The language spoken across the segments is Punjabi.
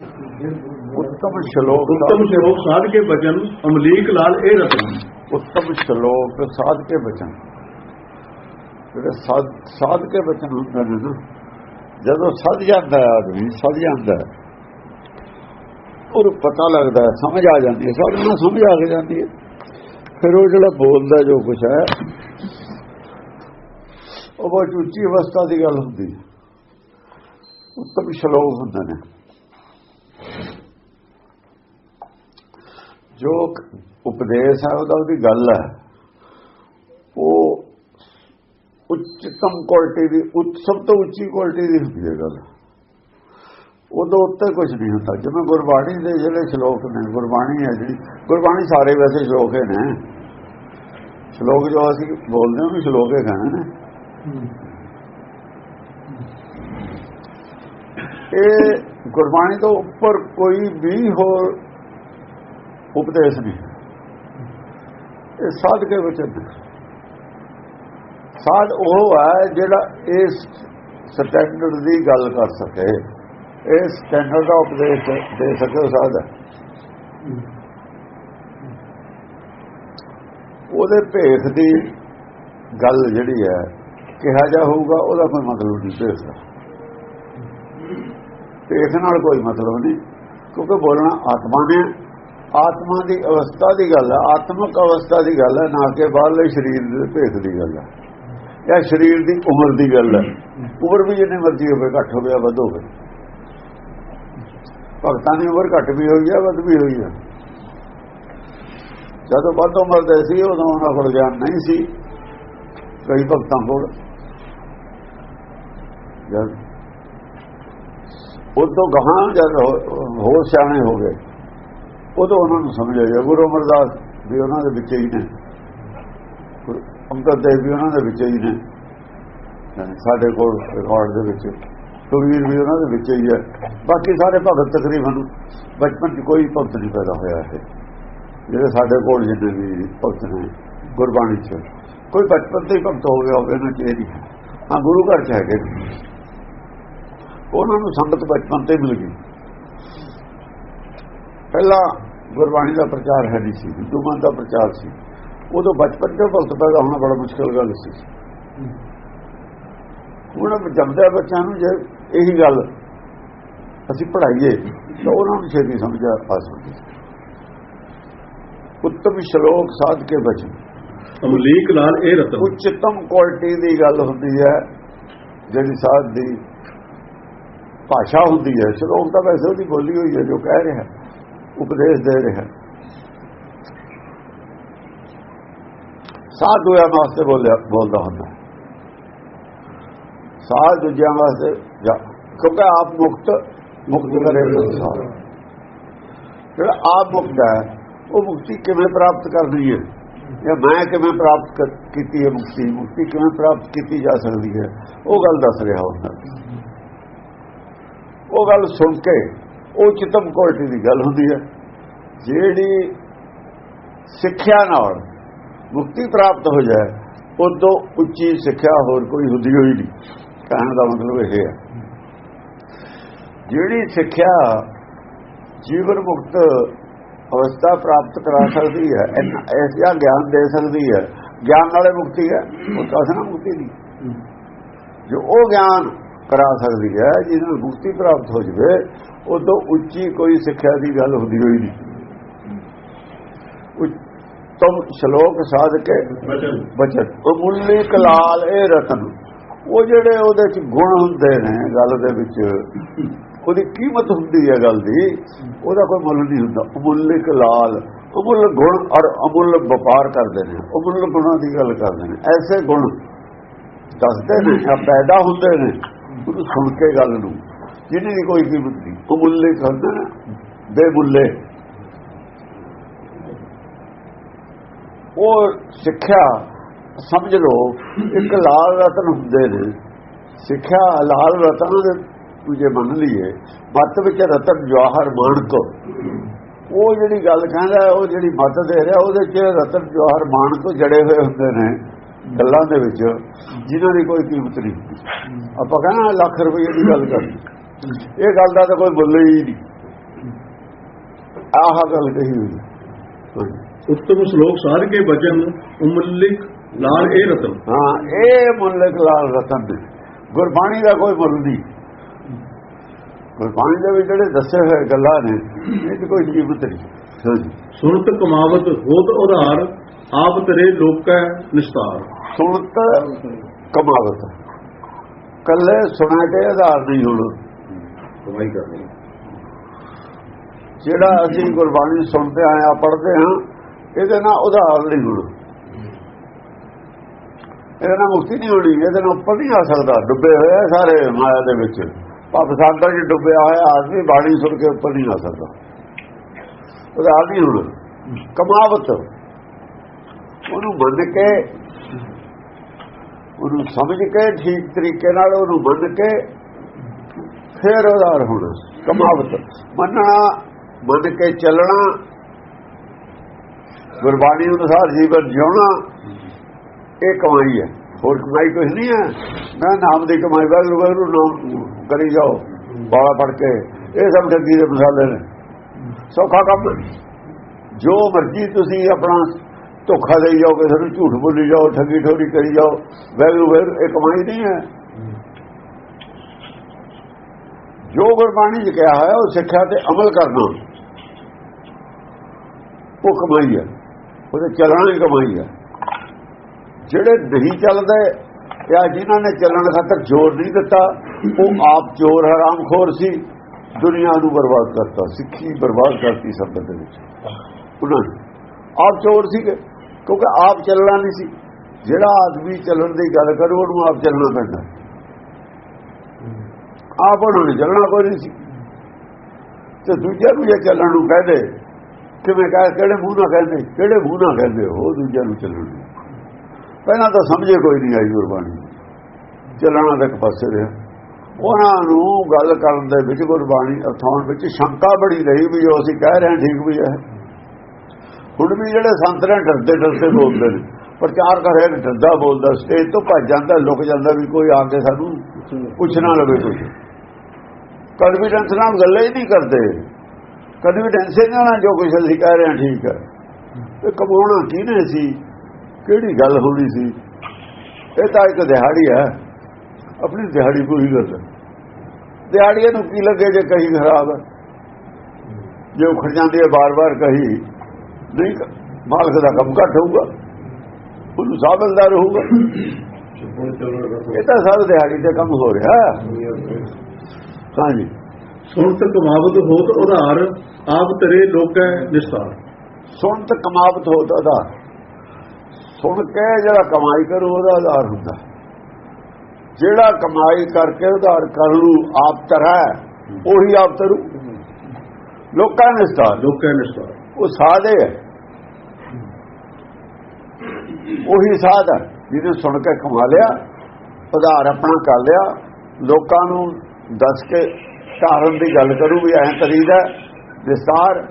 ਉੱਤਮ ਸ਼ਲੋਕ ਉੱਤਮ ਸ਼ਲੋਕ ਸਾਧ ਕੇ ਬਚਨ ਅਮਲੀਕ ਲਾਲ ਇਹ ਰਤਨ ਉੱਤਮ ਸ਼ਲੋਕ ਸਾਧ ਕੇ ਬਚਨ ਜਿਹੜੇ ਸਾਧ ਸਾਧ ਕੇ ਬਚਨ ਹੁੰਦੇ ਨੇ ਜਦੋਂ ਸੱਜ ਜਾਂਦਾ ਹੈ ਆਦਮੀ ਸੱਜ ਜਾਂਦਾ ਉਹ ਪਤਾ ਲੱਗਦਾ ਸਮਝ ਆ ਜਾਂਦੀ ਹੈ ਸਭ ਨੂੰ ਸਮਝ ਆ ਜਾਂਦੀ ਹੈ ਫਿਰ ਉਹ ਜਿਹੜਾ ਬੋਲਦਾ ਜੋ ਕੁਝ ਹੈ ਉਹ ਬਹੁਤ ਉੱਚੀ ਅਵਸਥਾ ਦੀ ਗੱਲ ਹੁੰਦੀ ਹੈ ਉੱਤਮ ਸ਼ਲੋਕ ਹੁੰਦੇ ਨੇ ਜੋ ਉਪਦੇਸ਼ ਹੈ, ਉਹਦਾ ਉਹਦੀ ਗੱਲ ਹੈ। ਉਹ ਉੱਚਤਮ ਕੁਆਲਿਟੀ ਦੀ, ਉੱਚ, ਸਭ ਤੋਂ ਉੱਚੀ ਕੁਆਲਿਟੀ ਦੀ ਹੁੰਦੀ ਹੈ ਗੱਲ। ਉਹਦੇ ਉੱਤੇ ਕੁਝ ਨਹੀਂ ਹੁੰਦਾ। ਜਿਵੇਂ ਗੁਰਬਾਣੀ ਦੇ ਜਿਹੜੇ ਸ਼ਲੋਕ ਨੇ, ਗੁਰਬਾਣੀ ਹੈ ਜਿਹੜੀ ਗੁਰਬਾਣੀ ਸਾਰੇ ਵੈਸੇ ਸ਼ਲੋਕ ਨੇ। ਸ਼ਲੋਕ ਜੋ ਅਸੀਂ ਬੋਲਦੇ ਹਾਂ, ਉਹ ਸ਼ਲੋਕ ਹੀ ਕਹਿੰਦੇ ਨੇ। ਇਹ ਗੁਰਬਾਣੀ ਤੋਂ ਉੱਪਰ ਕੋਈ ਵੀ ਹੋਰ ਉਪਦੇਸ਼ ਨਹੀਂ ਇਹ ਸਾਧ ਕੇ ਵਚਨ ਸਾਧ ਉਹ ਹੈ ਜਿਹੜਾ ਇਸ ਸਟੈਂਡਰਡ ਦੀ ਗੱਲ ਕਰ ਸਕੇ। ਇਸ ਸਟੈਂਡਰਡ ਦਾ ਉਪਦੇਸ਼ ਦੇ ਸਕੇ ਸਾਧ। ਉਹਦੇ ਭੇਖ ਦੀ ਗੱਲ ਜਿਹੜੀ ਹੈ, ਕਿਹਾ ਜਾ ਹੋਊਗਾ, ਉਹਦਾ ਕੋਈ ਮਤਲਬ ਨਹੀਂ ਭੇਖ ਦਾ। ਭੇਖ ਨਾਲ ਕੋਈ ਮਤਲਬ ਨਹੀਂ, ਕਿਉਂਕਿ ਬੋਲਣਾ ਆਤਮਾ ਨੇ। ਆਤਮਾ ਦੀ ਅਵਸਥਾ ਦੀ ਗੱਲ ਹੈ ਆਤਮਿਕ ਅਵਸਥਾ ਦੀ ਗੱਲ ਹੈ ਨਾ ਕਿ ਬਾਹਰਲੇ ਸਰੀਰ ਦੇ ਭੇਖ ਦੀ ਗੱਲ ਹੈ ਜਾਂ ਸਰੀਰ ਦੀ ਉਮਰ ਦੀ ਗੱਲ ਹੈ ਉਮਰ ਵੀ ਜਿੰਨੀ ਮਰਜ਼ੀ ਹੋਵੇ, ਘੱਟ ਹੋਵੇ ਵੱਧ ਹੋਵੇ। ਭਗਤਾਂ ਦੀ ਉਮਰ ਘੱਟ ਵੀ ਹੋਈ ਹੈ ਵੱਧ ਵੀ ਹੋਈ ਹੈ ਜਦੋਂ ਵੱਧ ਉਮਰ ਦੇ ਸੀ, ਉਦੋਂ ਉਹਨਾਂ ਕੋਲ ਗਿਆਨ ਨਹੀਂ ਸੀ। ਕਈ ਭਗਤਾਂ ਕੋਲ। ਜਦ ਉਦੋਂ ਗਾਹਾਂ ਜਦ ਹੋਰ ਸਿਆਣੇ ਹੋ ਗਏ। ਉਦੋਂ ਉਹਨਾਂ ਨੂੰ ਸਮਝ ਆਇਆ ਗੁਰੂ ਅਮਰਦਾਸ ਵੀ ਉਹਨਾਂ ਦੇ ਵਿੱਚ ਹੀ ਨੇ। ਅੰਗਦ ਦੇਵ ਵੀ ਉਹਨਾਂ ਦੇ ਵਿੱਚ ਹੀ ਨੇ। ਸਾਡੇ ਕੋਲ ਰਿਕਾਰਡ ਦੇ ਵਿੱਚ। ਸੁਰਵੀਰ ਵੀ ਉਹਨਾਂ ਦੇ ਵਿੱਚ ਹੀ ਹੈ ਬਾਕੀ ਸਾਰੇ ਭਗਤ ਤਕਰੀਬਨ ਬਚਪਨ 'ਚ ਕੋਈ ਭਗਤ ਨਹੀਂ ਪੈਦਾ ਹੋਇਆ ਹੈ ਜਿਹੜੇ ਸਾਡੇ ਕੋਲ ਜਿੰਨੇ ਵੀ ਭਗਤ ਨੇ, ਗੁਰਬਾਣੀ 'ਚ। ਕੋਈ ਬਚਪਨ ਤੋਂ ਹੀ ਭਗਤ ਹੋ ਗਿਆ ਹੋਵੇ ਨਾ ਕਿ ਨਹੀਂ ਹਾਂ। ਗੁਰੂ ਘਰ 'ਚ ਹੈਗੇ ਉਹਨਾਂ ਨੂੰ ਸੰਗਤ ਬਚਪਨ ਤੇ ਮਿਲ ਗਈ। ਪਹਿਲਾਂ ਗੁਰਬਾਣੀ ਦਾ ਪ੍ਰਚਾਰ ਹੈ ਨਹੀਂ ਸੀ ਹਿੰਦੂ ਮਤ ਦਾ ਪ੍ਰਚਾਰ ਸੀ। ਉਦੋਂ ਬਚਪਨ ਤੋਂ ਭਗਤ ਪੈਦਾ ਹੋਣਾ ਬੜਾ ਮੁਸ਼ਕਲ ਗੱਲ ਸੀ। ਹੁਣ ਜੰਮਦਾ ਬੱਚਿਆਂ ਨੂੰ ਜੇ ਇਹੀ ਗੱਲ ਅਸੀਂ ਪੜ੍ਹਾਈਏ ਤਾਂ ਉਹਨਾਂ ਨੂੰ ਛੇਤੀ ਸਮਝ ਆ ਸਕਦੀ ਉੱਤਮ ਸ਼ਲੋਕ ਸਾਧ ਕੇ ਬਚਨ। ਅਮਲੀਕ ਲਾਲ ਇਹ ਰਤਨ। ਉੱਚਤਮ ਕੁਆਲਿਟੀ ਦੀ ਗੱਲ ਹੁੰਦੀ ਹੈ ਜਿਹੜੀ ਸਾਧ ਦੀ ਭਾਸ਼ਾ ਹੁੰਦੀ ਹੈ। ਸ਼ਲੋਕ ਤਾਂ ਵੈਸੇ ਉਹਦੀ ਬੋਲੀ ਹੋਈ ਹੈ ਜੋ ਕਹਿ ਰਿਹਾ ਉਪਦੇਸ਼ ਦੇ ਰਿਹਾ। ਸਾਧ ਹੋਇਆ ਵਾਸਤੇ ਬੋਲਿਆ, ਬੋਲਦਾ ਹੁੰਦਾ। ਸਾਧ ਦੂਜਿਆਂ ਵਾਸਤੇ ਕਿਉਂਕਿ ਆਪ ਮੁਕਤ ਮੁਕਤ ਕਰੇ ਸੰਸਾਰ ਜਿਹੜਾ ਆਪ ਮੁਕਤ ਹੈ, ਉਹ ਮੁਕਤੀ ਕਿਵੇਂ ਪ੍ਰਾਪਤ ਕਰਨੀ ਹੈ? ਜਾਂ ਮੈਂ ਕਿਵੇਂ ਪ੍ਰਾਪਤ ਕੀਤੀ ਹੈ ਮੁਕਤੀ? ਮੁਕਤੀ ਕਿਵੇਂ ਪ੍ਰਾਪਤ ਕੀਤੀ ਜਾ ਸਕਦੀ ਹੈ? ਉਹ ਗੱਲ ਦੱਸ ਰਿਹਾ ਹੁੰਦਾ। ਉਹ ਗੱਲ ਸੁਣ ਕੇ ਉਹ ਚਿਤਮ ਕੁਆਲਿਟੀ ਦੀ ਗੱਲ ਹੁੰਦੀ ਹੈ, ਜਿਹੜੀ ਸਿੱਖਿਆ ਨਾਲ ਮੁਕਤੀ ਪ੍ਰਾਪਤ ਹੋ ਜਾਏ, ਉਦੋਂ ਉੱਚੀ ਸਿੱਖਿਆ ਹੋਰ ਕੋਈ ਹੁੰਦੀ ਹੋਈ ਨਹੀਂ। ਕਹਿਣ ਦਾ ਮਤਲਬ ਇਹ ਹੈ। ਜਿਹੜੀ ਸਿੱਖਿਆ ਜੀਵਨ ਮੁਕਤ ਅਵਸਥਾ ਪ੍ਰਾਪਤ ਕਰਾ ਸਕਦੀ ਹੈ ਐਸਾ ਗਿਆਨ ਦੇ ਸਕਦੀ ਹੈ, ਗਿਆਨ ਨਾਲੇ ਮੁਕਤੀ ਹੈ, ਉਹ ਕਸਨਾ ਮੁਕਤੀ ਨਹੀਂ। ਜੋ ਉਹ ਗਿਆਨ ਕਰਾ ਸਕਦੀ ਹੈ ਜਿਹਦੇ ਨਾਲ ਮੁਕਤੀ ਪ੍ਰਾਪਤ ਹੋ ਜਵੇ ਉਦੋਂ ਉੱਚੀ ਕੋਈ ਸਿੱਖਿਆ ਦੀ ਗੱਲ ਹੁੰਦੀ ਹੋਈ ਨਹੀਂ। ਤੁਮ ਸ਼ਲੋਕ ਸਾਧ ਕੇ ਬਚਨ। ਉਹ ਮੁੱਲੀ ਕਲਾਲ ਇਹ ਰਤਨ। ਉਹ ਜਿਹੜੇ ਉਹਦੇ ਚ ਗੁਣ ਹੁੰਦੇ ਨੇ ਗੱਲ ਦੇ ਵਿੱਚ ਉਹਦੀ ਕੀਮਤ ਹੁੰਦੀ ਹੈ ਗੱਲ ਦੀ ਉਹਦਾ ਕੋਈ ਮੁੱਲ ਨਹੀਂ ਹੁੰਦਾ। ਅਮੁੱਲਿਕ ਲਾਲ ਅਮੁੱਲ ਗੁਣ ਔਰ ਅਮੁੱਲ ਵਪਾਰ ਕਰਦੇ ਨੇ। ਅਮੁੱਲ ਗੁਣਾਂ ਦੀ ਗੱਲ ਕਰਦੇ ਨੇ। ਐਸੇ ਗੁਣ ਦੱਸਦੇ ਨੇ ਜਾਂ ਪੈਦਾ ਹੁੰਦੇ ਨੇ। ਉਹਨੂੰ ਸੁਣ ਕੇ ਗੱਲ ਨੂੰ। ਜਿਹਦੀ ਦੀ ਕੋਈ ਕੀਮਤ ਨਹੀਂ। ਅਮੁੱਲਿਕ ਹੁੰਦੇ ਨੇ ਬੇਮੁੱਲੇ ਉਹ ਸਿੱਖਿਆ ਸਮਝ ਲਓ, ਇੱਕ ਲਾਲ ਰਤਨ ਹੁੰਦੇ ਨੇ। ਸਿੱਖਿਆ ਲਾਲ ਰਤਨ ਦੇ ਜੇ ਮੰਨ ਲਈਏ। ਮੱਤ ਵਿੱਚ ਰਤਨ ਜਵਾਹਰ ਮਾਨਕ। ਉਹ ਜਿਹੜੀ ਗੱਲ ਕਹਿੰਦਾ ਉਹ ਜਿਹੜੀ ਮੱਤ ਦੇ ਰਿਹਾ, ਉਹਦੇ ਚ ਰਤਨ ਜਵਾਹਰ ਮਾਨਕ ਜੜੇ ਹੋਏ ਹੁੰਦੇ ਨੇ। ਗੱਲਾਂ ਦੇ ਵਿੱਚ ਜਿਨ੍ਹਾਂ ਦੀ ਕੋਈ ਕੀਮਤ ਨਹੀਂ ਆਪਾਂ ਕਹਿੰਦਾ ਲੱਖ ਰੁਪਏ ਦੀ ਗੱਲ ਕਰਨੀ ਇਹ ਗੱਲ ਦਾ ਤਾਂ ਕੋਈ ਮੁੱਲ ਹੀ ਨਹੀਂ। ਆਹ ਗੱਲ ਕਹੀ ਹੋਈ। ਉੱਤਮ ਸ਼ਲੋਕ ਸਾਧ ਕੇ ਬਚਨ ਉਮਲਿਕ ਲਾਲ ਇਹ ਰਤਨ। ਹਾਂ ਇਹ ਮੁੱਲਕ ਲਾਲ ਰਤਨ ਨੇ। ਗੁਰਬਾਣੀ ਦਾ ਕੋਈ ਮੁੱਲ ਨਹੀਂ। ਗੁਰਬਾਣੀ ਦੇ ਵਿੱਚ ਜਿਹੜੇ ਦੱਸੇ ਹੋਏ ਗੱਲਾਂ ਨੇ ਇਹ ਕੋਈ ਕੀਮਤ ਨਹੀਂ। ਸੁਣਤ ਕਮਾਵਤ ਹੋਤ ਉਧਾਰ ਆਪ ਤੇਰੇ ਲੋਕੈ ਨਿਸਤਾਰ। ਸੁਣਤ ਕਮਾਵਤ। ਕੱਲੇ ਸੁਣਾ ਕੇ ਆਧਾਰ ਨਹੀਂ ਹੁਣ। ਕਮਾਈ ਕਰਨੀ। ਜਿਹੜਾ ਅਸੀਂ ਗੁਰਬਾਣੀ ਸੁਣਦੇ ਆਏ ਆ ਪੜ੍ਹਦੇ ਹਾਂ ਇਹਦੇ ਨਾਲ ਉਧਾਰ ਨਹੀਂ ਹੁਣ। ਇਹਦੇ ਨਾਲ ਮੁਕਤੀ ਨਹੀਂ ਹੋਣੀ ਇਹਦੇ ਨਾਲ ਉੱਪਰ ਨਹੀਂ ਆ ਸਕਦਾ। ਡੁੱਬੇ ਹੋਏ ਸਾਰੇ ਮਾਇਆ ਦੇ ਵਿੱਚ। ਭਵ ਸਾਗਰ 'ਚ ਡੁੱਬਿਆ ਹੋਇਆ ਆਦਮੀ ਬਾਣੀ ਸੁਣ ਕੇ ਉੱਪਰ ਨਹੀਂ ਆ ਸਕਦਾ। ਉਧਾਰ ਨਹੀਂ ਹੁਣ। ਕਮਾਵਤ। ਉਹਨੂੰ ਮੰਨ ਕੇ, ਉਹਨੂੰ ਸਮਝ ਕੇ, ਠੀਕ ਤਰੀਕੇ ਨਾਲ ਉਹਨੂੰ ਮੰਨ ਕੇ ਫਿਰ ਉਧਾਰ ਹੋਣਾ, ਕਮਾਵਤ। ਮੰਨਣਾ ਮੰਨ ਕੇ ਚੱਲਣਾ, ਗੁਰਬਾਣੀ ਅਨੁਸਾਰ ਜੀਵਨ ਜਿਉਣਾ, ਇਹ ਕਮਾਈ ਹੈ। ਹੋਰ ਕਮਾਈ ਕੁਝ ਨਹੀਂ ਹੈ। ਮੈਂ ਨਾਮ ਦੀ ਕਮਾਈ, ਵਾਹਿਗੁਰੂ ਵਾਹਿਗੁਰੂ, ਨਾਮ ਕਰੀ ਜਾਓ, ਬਾਲਾ ਪੜ ਕੇ। ਇਹ ਸਭ ਠੱਗੀ ਦੇ ਮਸਾਲੇ ਨੇ। ਸੌਖਾ ਕੰਮ ਜੋ ਮਰਜ਼ੀ ਤੁਸੀਂ ਆਪਣਾ ਧੋਖਾ ਦੇਈ ਜਾਓ, ਕਿਸੇ ਨੂੰ ਝੂਠ ਬੋਲੀ ਜਾਓ, ਠੱਗੀ ਠੋਰੀ ਕਰੀ ਜਾਓ ਵਾਹਿਗੁਰੂ ਵਾਹਿਗੁਰੂ ਇਹ ਕਮਾਈ ਨਹੀਂ ਹੈ। ਜੋ ਗੁਰਬਾਣੀ 'ਚ ਕਿਹਾ ਹੈ, ਉਹ ਸਿੱਖਿਆ ਤੇ ਅਮਲ ਕਰਨਾ। ਉਹ ਕਮਾਈ ਹੈ। ਉਹਦੇ ਚੱਲਣਾ ਹੀ ਕਮਾਈ ਹੈ। ਜਿਹੜੇ ਨਹੀਂ ਚੱਲਦੇ, ਜਾਂ ਜਿਨ੍ਹਾਂ ਨੇ ਚੱਲਣ ਖਾਤਰ ਜ਼ੋਰ ਨਹੀਂ ਦਿੱਤਾ, ਉਹ ਆਪ ਚੋਰ ਹਰਾਮਖੋਰ ਸੀ, ਦੁਨੀਆ ਨੂੰ ਬਰਬਾਦ ਕਰਤਾ, ਸਿੱਖੀ ਬਰਬਾਦ ਕਰਤੀ ਸੰਗਤ ਦੇ ਵਿੱਚ। ਉਹਨਾਂ ਨੇ ਆਪ ਚੋਰ ਸੀਗੇ। ਕਿਉਂਕਿ ਆਪ ਚੱਲਣਾ ਨਹੀਂ ਸੀ। ਜਿਹੜਾ ਆਦਮੀ ਚੱਲਣ ਦੀ ਗੱਲ ਕਰੂ, ਉਹਨੂੰ ਆਪ ਚੱਲਣਾ ਪੈਂਦਾ। ਆਪ ਉਹਨੂੰ ਨਹੀਂ ਚੱਲਣਾ, ਕੋਈ ਨਹੀਂ ਸੀ। ਤੇ ਦੂਜੇ ਨੂੰ ਜੇ ਚੱਲਣ ਨੂੰ ਕਹਦੇ ਕਿਵੇਂ ਕਹੇ, ਕਿਹੜੇ ਮੂੰਹ ਨਾਲ ਕਹਿੰਦੇ? ਕਿਹੜੇ ਮੂੰਹ ਨਾਲ ਕਹਿੰਦੇ? ਉਹ ਦੂਜਿਆਂ ਨੂੰ ਚੱਲਣ ਨੂੰ ਪਹਿਲਾਂ ਤਾਂ ਸਮਝੇ ਕੋਈ ਨਹੀਂ ਆਈ ਗੁਰਬਾਣੀ। ਚੱਲਣਾ ਤਾਂ ਪਾਸੇ ਰਿਹਾ। ਉਹਨਾਂ ਨੂੰ ਗੱਲ ਕਰਨ ਦੇ ਵਿੱਚ ਗੁਰਬਾਣੀ ਅਰਥਾਉਣ ਵਿੱਚ ਸ਼ੰਕਾ ਬੜੀ ਰਹੀ ਵੀ ਜੋ ਅਸੀਂ ਕਹਿ ਰਹੇ ਹਾਂ, ਠੀਕ ਵੀ ਹੈ। ਹੁਣ ਵੀ ਜਿਹੜੇ ਸੰਤ ਨੇ ਡਰਦੇ ਡਰਦੇ ਬੋਲਦੇ ਨੇ, ਪ੍ਰਚਾਰ ਕਰ ਰਿਹਾ ਡਰਦਾ ਬੋਲਦਾ, ਸਟੇਜ ਤੋਂ ਭੱਜ ਜਾਂਦਾ, ਲੁਕ ਜਾਂਦਾ ਵੀ ਕੋਈ ਆ ਕੇ ਸਾਨੂੰ ਪੁੱਛ ਨਾ ਲਵੇ ਕੁਝ ਕਨਫੀਡੈਂਸ ਨਾਲ ਗੱਲਾਂ ਹੀ ਨਹੀਂ ਕਰਦੇ। ਕਨਫੀਡੈਂਸ ਨਾਲ ਜੋ ਕੁਝ ਅਸੀਂ ਕਹਿ ਰਹੇ ਹਾਂ ਠੀਕ ਹੈ। ਇਹ ਕਮਾਉਣਾ ਕਿਹਨੇ ਸੀ? ਕਿਹੜੀ ਗੱਲ ਹੋਣੀ ਸੀ? ਇਹ ਤਾਂ ਇੱਕ ਦਿਹਾੜੀ ਹੈ। ਆਪਣੀ ਦਿਹਾੜੀ ਪੂਰੀ ਕਰ ਦਿਹਾੜੀਆਂ ਨੂੰ ਕੀ ਲੱਗੇ ਜੇ ਕਹੀ ਖਰਾਬ? ਹੈ ਜੇ ਉਖੜ ਜਾਂਦੀ ਹੈ, ਬਾਰ-ਬਾਰ ਕਹੀ। ਨਹੀਂ ਮਾਲਕ ਦਾ ਕੰਮ ਘੱਟ ਹੋਊਗਾ ਉਹਨੂੰ ਸਾਬਲਦਾਰ ਰਹੂਗਾ। ਇਹ ਤਾਂ ਸਭ ਦਿਹਾੜੀ ਤੇ ਕੰਮ ਹੋ ਰਿਹਾ। ਹਾਂਜੀ। ਸੁਣਤ ਕਮਾਵਤ ਹੋਤ ਉਧਾਰ ਆਪ ਤੇਰੇ ਲੋਕੈ ਨਿਸਤਾਰ। ਸੁਣ ਤੇ ਕਮਾਵਤ ਹੋਦਾ ਦਾ ਸੁਣ ਕੇ ਜਿਹੜਾ ਕਮਾਈ ਕਰੂ ਉਹਦਾ ਆਧਾਰ ਹੁੰਦਾ। ਜਿਹੜਾ ਕਮਾਈ ਕਰਕੇ ਉਧਾਰ ਕਰ ਲੂ ਆਪ ਤਰ੍ਹਾਂ ਹੈ, ਉਹੀ ਆਪ ਤਰੂ। ਲੋਕਾਂ ਨੇ ਸਤਾਰ ਲੋਕੈ ਨਿਸਤਾਰ। ਉਹ ਸਾਧ ਹੈ। ਉਹੀ ਸਾਧ ਹੈ ਜਿਹਨੂੰ ਸੁਣ ਕੇ ਕਮਾ ਲਿਆ, ਉਧਾਰ ਆਪਣਾ ਕਰ ਲਿਆ, ਲੋਕਾਂ ਨੂੰ ਦੱਸ ਕੇ ਧਾਰਨ ਦੀ ਗੱਲ ਕਰੂ ਵੀ ਐਂ ਕਰੀਦਾ, ਵਿਸਤਾਰ,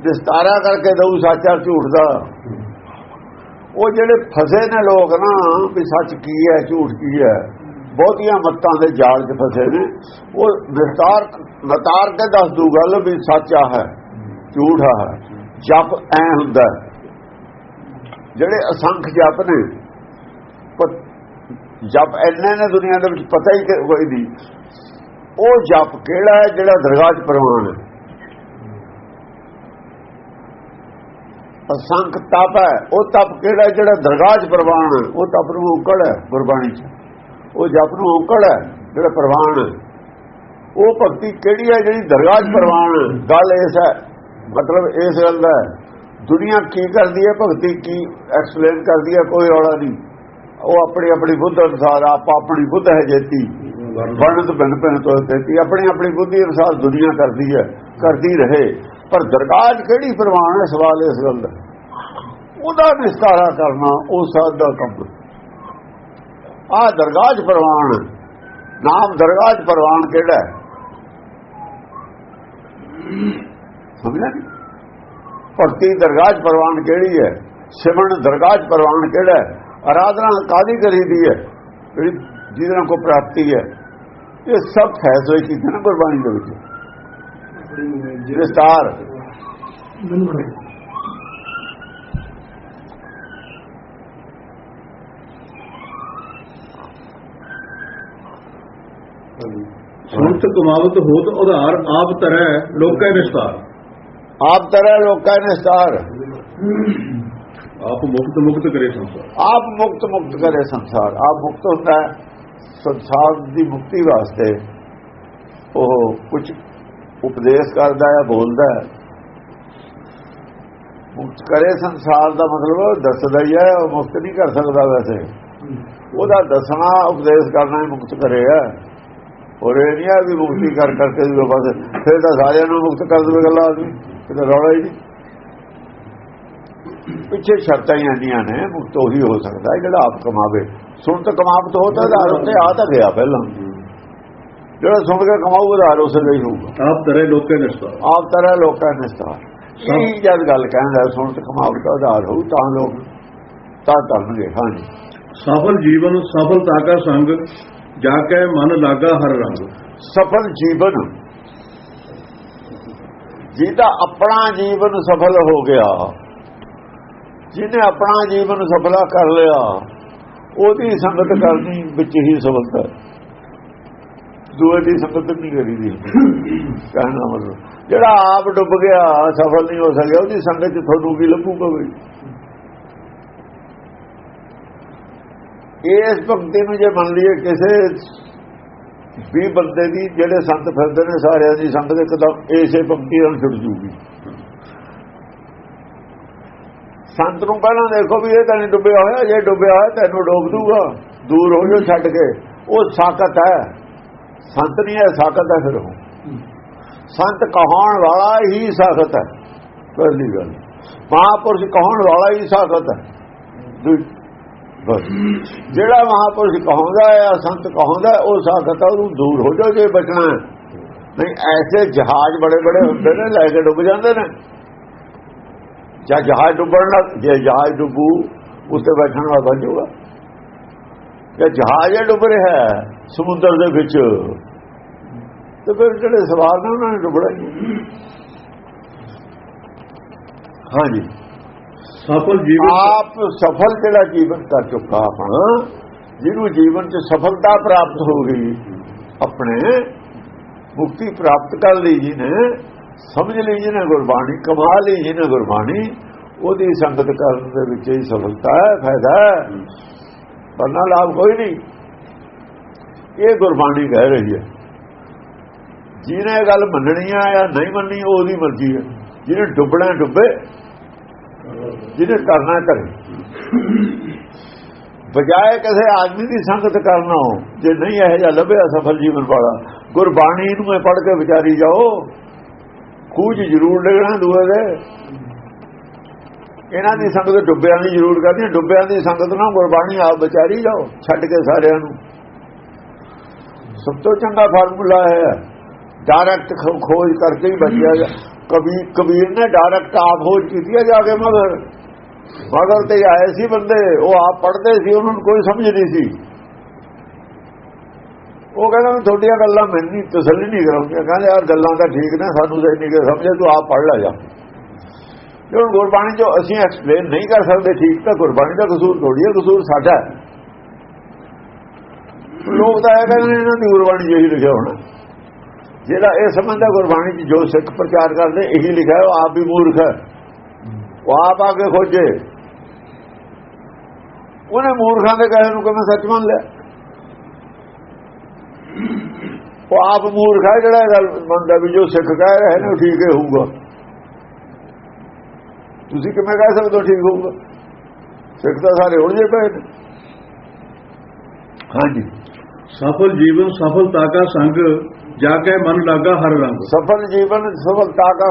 ਵਿਸਤਾਰਾ ਕਰਕੇ ਦਊ ਸੱਚਾ ਝੂਠ ਦਾ ਉਹ ਜਿਹੜੇ ਫਸੇ ਨੇ ਲੋਕ ਨਾ, ਵੀ ਸੱਚ ਕੀ ਹੈ, ਝੂਠ ਕੀ ਹੈ, ਬਹੁਤੀਆਂ ਮੱਤਾਂ ਦੇ ਜਾਲ 'ਚ ਫਸੇ ਨੇ, ਉਹ ਵਿਸਤਾਰ ਨਤਾਰ ਕੇ ਦੱਸ ਦੂ ਗੱਲ ਵੀ ਸੱਚ ਆ ਹੈ, ਝੂਠ ਆ ਹੈ ਜਪ ਐ ਹੁੰਦਾ ਹੈ। ਜਿਹੜੇ ਅਸੰਖ ਜਪ ਨੇ ਜਪ ਐਨੇ ਨੇ ਦੁਨੀਆ ਦੇ ਵਿੱਚ, ਪਤਾ ਹੀ ਕਿ- ਕੋਈ ਨਹੀਂ। ਉਹ ਜਪ ਕਿਹੜਾ ਹੈ ਜਿਹੜਾ ਦਰਗਾਹ 'ਚ ਪ੍ਰਵਾਨ ਹੈ? ਅਸੰਖ ਤਪ ਹੈ। ਉਹ ਤਪ ਕਿਹੜਾ ਜਿਹੜਾ ਦਰਗਾਹ 'ਚ ਪ੍ਰਵਾਨ ਹੈ? ਉਹ ਤਪ ਨੂੰ ਔਕੜ ਹੈ ਗੁਰਬਾਣੀ 'ਚ। ਉਹ ਜਪ ਨੂੰ ਔਕੜ ਹੈ ਜਿਹੜਾ ਪ੍ਰਵਾਨ ਹੈ। ਉਹ ਭਗਤੀ ਕਿਹੜੀ ਹੈ ਜਿਹੜੀ ਦਰਗਾਹ 'ਚ ਪ੍ਰਵਾਨ ਹੈ? ਗੱਲ ਇਸ ਹੈ। ਮਤਲਬ ਇਸ ਗੱਲ ਦਾ ਹੈ। ਦੁਨੀਆ ਕੀ ਕਰਦੀ ਹੈ, ਭਗਤੀ ਕੀ ਐਕਸਪਲੇਨ ਕਰਦੀ ਹੈ, ਕੋਈ ਰੌਲਾ ਨਹੀਂ। ਉਹ ਆਪਣੀ ਆਪਣੀ ਬੁੱਧ ਅਨੁਸਾਰ ਆਪ ਆਪਣੀ ਬੁੱਧ ਹੈ ਜੇਤੀ। ਵਰਣਤ ਬਿਨ ਬਿਨ ਤੋਂ ਤੇਤੀ। ਆਪਣੀ ਆਪਣੀ ਬੁੱਧੀ ਅਨੁਸਾਰ ਦੁਨੀਆ ਕਰਦੀ ਹੈ, ਕਰਦੀ ਰਹੇ। ਪਰ ਦਰਗਾਹ ਕਿਹੜੀ ਪ੍ਰਵਾਨ ਹੈ ਸਵਾਲ ਇਸ ਗੱਲ ਦਾ? ਉਹਦਾ ਵਿਸਤਾਰਾ ਕਰਨਾ, ਉਹ ਸਾਧ ਦਾ ਕੰਮ। ਆ ਦਰਗਾਹ 'ਚ ਪ੍ਰਵਾਨ ਨਾਮ ਦਰਗਾਹ 'ਚ ਪ੍ਰਵਾਨ ਕਿਹੜਾ ਹੈ? ਸਮਝਿਆ ਨਹੀਂ ਭਗਤੀ ਦਰਗਾਹ 'ਚ ਪ੍ਰਵਾਨ ਕਿਹੜੀ ਹੈ? ਸਿਮਰਨ ਦਰਗਾਹ 'ਚ ਪ੍ਰਵਾਨ ਕਿਹੜਾ ਹੈ? ਆਰਾਧਨਾ ਕਾਦੀ ਕਰੀਦੀ ਹੈ? ਜਿਹੜੀ ਜਿਹਦੇ ਨਾਲ ਕੋ ਪ੍ਰਾਪਤੀ ਹੈ। ਇਹ ਸਭ ਫੈਸਲੇ ਕੀਤੇ ਨਾ ਗੁਰਬਾਣੀ ਦੇ ਵਿੱਚ। ਵਿਸਤਾਰ ਸੁਣਤ ਕਮਾਵਤ ਹੋਤ ਉਧਾਰ ਆਪ ਤਰੈ ਲੋਕੈ ਨਿਸਤਾਰ। ਆਪ ਤਰ੍ਹਾਂ ਲੋਕਾਂ ਨੇ ਸਤਾਰ ਆਪ ਮੁਕਤ ਮੁਕਤ ਕਰੇ ਸੰਸਾਰ। ਆਪ ਮੁਕਤ ਮੁਕਤ ਕਰੇ ਸੰਸਾਰ। ਆਪ ਮੁਕਤ ਹੁੰਦਾ ਸੰਸਾਰ ਦੀ ਮੁਕਤੀ ਵਾਸਤੇ ਉਹ ਕੁਝ ਉਪਦੇਸ਼ ਕਰਦਾ ਹੈ ਬੋਲਦਾ ਹੈ। ਮੁਕਤ ਕਰੇ ਸੰਸਾਰ ਦਾ ਮਤਲਬ ਦੱਸਦਾ ਹੀ ਹੈ ਉਹ ਮੁਕਤ ਨਹੀਂ ਕਰ ਸਕਦਾ ਵੈਸੇ। ਉਹਦਾ ਦੱਸਣਾ ਉਪਦੇਸ਼ ਕਰਨਾ ਹੀ ਮੁਕਤ ਕਰੇ ਹੈ। ਔਰ ਇਹ ਨਹੀਂ ਹੈ ਵੀ ਮੁਕਤੀ ਕਰ ਕਰਕੇ ਵੀ ਬਸ ਫਿਰ ਤਾਂ ਸਾਰਿਆਂ ਨੂੰ ਮੁਕਤ ਕਰ ਦੇਵੇ ਗੱਲਾਂ ਆਦਮੀ। ਕਿਤੇ ਰੌਲਾ ਹੀ ਨਹੀਂ। ਪਿੱਛੇ ਸ਼ਰਤਾਂ ਹੀ ਆਉਂਦੀਆਂ ਨੇ ਮੁਕਤ ਉਹੀ ਹੋ ਸਕਦਾ ਹੈ ਜਿਹੜਾ ਆਪ ਕਮਾਵੇ। ਸੁਣ ਤਾਂ ਕਮਾਵਤ ਹੋ ਤਾਂ ਆਧਾਰ ਉੱਤੇ ਆ ਤਾਂ ਗਿਆ ਪਹਿਲਾਂ। ਜਿਹੜਾ ਸੁਣ ਕੇ ਕਮਾਊ ਆਧਾਰ ਉਸੇ ਦਾ ਹੀ ਹੋਊਗਾ। ਆਪ ਤਰੈ ਲੋਕੈ ਨਿਸਤਾਰ। ਆਪ ਤਰ੍ਹਾਂ ਲੋਕਾਂ ਨੇ ਸਤਾਰ ਇਹ ਜਦ ਗੱਲ ਕਹਿੰਦਾ ਸੁਣ ਤੇ ਕਮਾਵਤ ਦਾ ਆਧਾਰ ਹੋਊ ਤਾਂ ਲੋਕ ਤਾਂ ਕਰਨਗੇ ਹਾਂਜੀ ਸਫਲ ਜੀਵਨ ਸਫਲਤਾ ਕਾ ਸੰਗ ਜਾ ਕੇ ਮਨ ਲਾਗਾ ਹਰ ਰੰਗ। ਸਫਲ ਜੀਵਨ ਜਿਹਦਾ ਆਪਣਾ ਜੀਵਨ ਸਫਲ ਹੋ ਗਿਆ, ਜਿਹਨੇ ਆਪਣਾ ਜੀਵਨ ਸਫਲਾ ਕਰ ਲਿਆ, ਉਹਦੀ ਸੰਗਤ ਕਰਨੀ ਵਿੱਚ ਹੀ ਸਫਲਤਾ ਦੂਏ ਦੀ ਸੰਗਤ ਨਹੀਂ ਕਰੀਦੀ ਕਹਿਣਾ ਮਤਲਬ, ਜਿਹੜਾ ਆਪ ਡੁੱਬ ਗਿਆ, ਸਫਲ ਨਹੀਂ ਹੋ ਸਕਿਆ, ਉਹਦੀ ਸੰਗਤ ਤੁਹਾਨੂੰ ਵੀ ਲੱਭੂਗਾ ਬਈ? ਇਸ ਭਗਤੀ ਨੂੰ ਜੇ ਮੰਨ ਲਈਏ ਕਿਸੇ ਵੀ ਬੰਦੇ ਦੀ ਜਿਹੜੇ ਸੰਤ ਫਿਰਦੇ ਨੇ ਸਾਰਿਆਂ ਦੀ ਸੰਗਤ ਇੱਕਦਮ ਇਸੇ ਪੰਕਤੀ ਨਾਲ ਛੁੱਟ ਜੂਗੀ। ਸੰਤ ਨੂੰ ਪਹਿਲਾਂ ਦੇਖੋ ਵੀ ਇਹ ਤਾਂ ਨਹੀਂ ਡੁੱਬਿਆ ਹੋਇਆ, ਜੇ ਡੁੱਬਿਆ ਹੋਇਆ ਤੈਨੂੰ ਡੋਬ ਦੂਗਾ, ਦੂਰ ਹੋ ਜਾ ਛੱਡ ਕੇ। ਉਹ ਸਾਕਤ ਹੈ। ਸੰਤ ਨਹੀਂ ਹੈ ਸਾਕਤ ਹੈ ਫਿਰ ਉਹ। ਸੰਤ ਕਹਾਉਣ ਵਾਲਾ ਹੀ ਸਾਖਤ ਹੈ। ਪਹਿਲੀ ਗੱਲ। ਮਹਾਪੁਰਸ਼ ਕਹਾਉਣ ਵਾਲਾ ਹੀ ਸਾਖਤ ਹੈ। ਜਿਹੜਾ ਮਹਾਪੁਰਸ਼ ਕਹਾਉਂਦਾ ਹੈ ਸੰਤ ਕਹਾਉਂਦਾ ਹੈ, ਉਹ ਸਾਖਤ ਹੈ ਉਹਨੂੰ ਦੂਰ ਹੋ ਜਾਓ ਜੇ ਬਚਣਾ ਨਹੀਂ ਐਸੇ ਜਹਾਜ਼ ਬੜੇ ਬੜੇ ਹੁੰਦੇ ਨੇ ਲੈ ਕੇ ਡੁੱਬ ਜਾਂਦੇ ਨੇ। ਜਾਂ ਜਹਾਜ਼ ਡੁੱਬਣ ਲੱਗ ਜੇ ਜਹਾਜ਼ ਡੁੱਬੂ ਉੱਤੇ ਬੈਠਣ ਵਾਲਾ ਬਣ ਜਾਊਗਾ। ਜੇ ਜਹਾਜ਼ ਹੀ ਡੁੱਬ ਰਿਹਾ ਸਮੁੰਦਰ ਦੇ ਵਿੱਚ। ਤੇ ਫਿਰ ਜਿਹੜੇ ਸਵਾਰ ਨੇ ਉਹਨਾਂ ਨੇ ਡੁੱਬਣਾ ਹੀ। ਹਾਂਜੀ। ਸਫਲ ਜੀਵਨ ਆਪ ਸਫਲ ਜਿਹੜਾ ਜੀਵਨ ਕਰ ਚੁੱਕਾ ਆਪਣਾ ਜਿਹਨੂੰ ਜੀਵਨ 'ਚ ਸਫਲਤਾ ਪ੍ਰਾਪਤ ਹੋ ਗਈ, ਆਪਣੇ ਮੁਕਤੀ ਪ੍ਰਾਪਤ ਕਰ ਲਈ ਜਿਹਨੇ, ਸਮਝ ਲਈ ਜਿਹਨੇ ਗੁਰਬਾਣੀ, ਕਮਾ ਲਈ ਜਿਹਨੇ ਗੁਰਬਾਣੀ, ਉਹਦੀ ਸੰਗਤ ਕਰਨ ਦੇ ਵਿੱਚ ਹੀ ਸਫਲਤਾ ਹੈ, ਫਾਇਦਾ ਹੈ। ਵਰਨਾ ਲਾਭ ਕੋਈ ਨਹੀਂ। ਇਹ ਗੁਰਬਾਣੀ ਕਹਿ ਰਹੀ ਹੈ। ਜਿਹਨੇ ਇਹ ਗੱਲ ਮੰਨਣੀ ਆ ਜਾਂ ਨਹੀਂ ਮੰਨਣੀ, ਉਹਦੀ ਮਰਜ਼ੀ ਹੈ। ਜਿਹਨੇ ਡੁੱਬਣਾ, ਡੁੱਬੇ। ਜਿਹਨੇ ਕਰਨਾ ਕਰੇ। ਬਜਾਏ ਕਿਸੇ ਆਦਮੀ ਦੀ ਸੰਗਤ ਕਰਨਾ ਹੋ, ਜੇ ਨਹੀਂ ਇਹ ਜਿਹਾ ਲੱਭਿਆ ਸਫਲ ਜੀਵਨ ਵਾਲਾ, ਗੁਰਬਾਣੀ ਨੂੰ ਮੈਂ ਪੜ੍ਹ ਕੇ ਵਿਚਾਰੀ ਜਾਓ। ਖੂਜ ਜ਼ਰੂਰ ਡਗਣਾ ਦੂਏ ਦੇ। ਇਹਨਾਂ ਦੀ ਸੰਗਤ ਡੁੱਬਿਆਂ ਦੀ ਜ਼ਰੂਰ ਕਰਦੀ ਡੁੱਬਿਆਂ ਦੀ ਸੰਗਤ ਨਾਲ ਗੁਰਬਾਣੀ ਆਪ ਵਿਚਾਰੀ ਜਾਓ, ਛੱਡ ਕੇ ਸਾਰਿਆਂ ਨੂੰ। ਸਭ ਤੋਂ ਚੰਗਾ ਫਾਰਮੂਲਾ ਹੈ। ਡਾਇਰੈਕਟ ਖੋਜ ਕਰਕੇ ਹੀ ਬਚਿਆ ਕਬੀਰ ਕਬੀਰ ਨੇ ਡਾਇਰੈਕਟ ਆਪ ਖੋਜ ਕੀਤੀ ਹੈ ਜਾ ਕੇ ਮਗਰ। ਮਗਰ ਤੇ ਆਏ ਸੀ ਬੰਦੇ, ਉਹ ਆਪ ਪੜ੍ਹਦੇ ਸੀ, ਉਹਨਾਂ ਨੂੰ ਕੋਈ ਸਮਝ ਨਹੀਂ ਸੀ। ਉਹ ਕਹਿੰਦਾ, ਮੈਂ ਤੁਹਾਡੀਆਂ ਗੱਲਾਂ ਮੈਨੂੰ ਤਸੱਲੀ ਨਹੀਂ ਕਰਾਉਂਦੀਆਂ। ਕਹਿੰਦੇ, ਯਾਰ ਗੱਲਾਂ ਤਾਂ ਠੀਕ ਨੇ, ਸਾਨੂੰ ਤਾਂ ਨਹੀਂ ਕਿ ਸਮਝੇ ਤੂੰ ਆਪ ਪੜ੍ਹ ਲੈ ਜਾ। ਜੇ ਗੁਰਬਾਣੀ ਜੋ ਅਸੀਂ ਐਕਸਪਲੇਨ ਨਹੀਂ ਕਰ ਸਕਦੇ ਠੀਕ, ਤਾਂ ਗੁਰਬਾਣੀ ਦਾ ਕਸੂਰ ਥੋੜੀ ਹੈ ਕਸੂਰ ਸਾਡਾ। ਲੋਕ ਤਾਂ ਇਹ ਕਹਿੰਦੇ ਨੇ, ਇਹਨਾਂ ਦੀ ਗੁਰਬਾਣੀ ਜਿਹੀ ਲਿਖਿਆ ਹੋਣਾ। ਜਿਹੜਾ ਇਹ ਸਮਝਦਾ ਗੁਰਬਾਣੀ 'ਚ ਜੋ ਸਿੱਖ ਪ੍ਰਚਾਰ ਕਰਦੇ ਇਹੀ ਲਿਖਿਆ ਹੈ, ਉਹ ਆਪ ਵੀ ਮੂਰਖ ਹੈ ਉਹ ਆਪ ਆ ਕੇ ਖੋਜੇ ਉਹਨੇ ਮੂਰਖਾਂ ਦੇ ਕਹੇ ਨੂੰ ਕਿਵੇਂ ਸੱਚ ਮੰਨ ਲਿਆ ਉਹ ਆਪ ਮੂਰਖ ਹੈ ਜਿਹੜਾ ਇਹ ਗੱਲ ਮੰਨਦਾ ਵੀ ਜੋ ਸਿੱਖ ਕਹਿ ਰਹੇ ਨੇ ਉਹ ਠੀਕ ਹੀ ਹੋਊਗਾ ਤੁਸੀਂ ਕਿਵੇਂ ਕਹਿ ਸਕਦੇ ਹੋ ਠੀਕ ਹੋਊਗਾ ਸਿੱਖ ਤਾਂ ਸਾਰੇ ਉਲਝੇ ਪਏ ਨੇ ਹਾਂਜੀ ਸਫਲ ਜੀਵਨ ਸਫਲਤਾ ਕਾ ਸੰਗ ਜਾ ਕੇ ਮਨ ਲਾਗਾ ਹਰ ਰੰਗ। ਸਫਲ ਜੀਵਨ ਸਫਲਤਾ ਦਾ